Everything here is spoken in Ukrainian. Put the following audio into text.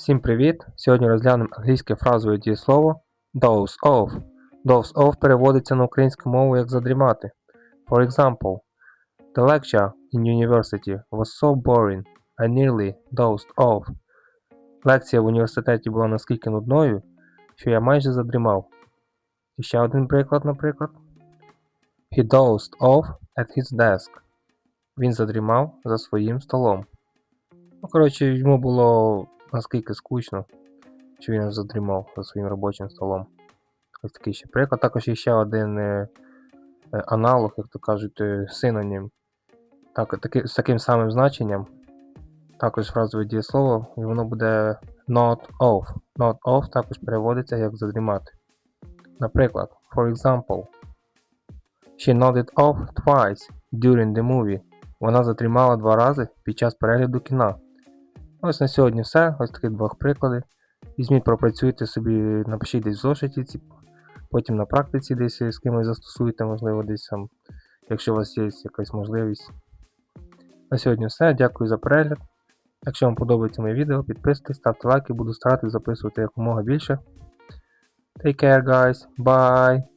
Всім привіт! Сьогодні розглянемо англійське фразове дієслово doze off. Doze off переводиться на українську мову як задрімати. For example, the lecture in university was so boring, I nearly dozed off. Лекція в університеті була наскільки нудною, що я майже задрімав. І ще один приклад, наприклад. He dozed off at his desk. Він задрімав за своїм столом. Ну, коротше, йому було наскільки скучно, що він задрімав за своїм робочим столом. Ось такий ще приклад. Також є ще один е, аналог, як то кажуть, е, синонім. Так, таки, з таким самим значенням. Також фразове дієслово, і воно буде not off. Not off також переводиться як задрімати. Наприклад, for example, she nodded off twice during the movie. Вона задрімала два рази під час перегляду кіна. Ось на сьогодні все. Ось таких два приклади. Візьміть, пропрацюйте собі, напишіть десь в зошиті, ці, потім на практиці десь з кимось застосуйте, можливо, десь там, якщо у вас є якась можливість. На сьогодні все. Дякую за перегляд. Якщо вам подобається моє відео, підписуйтесь, ставте лайки, буду старатися записувати якомога більше. Take care, guys. Bye!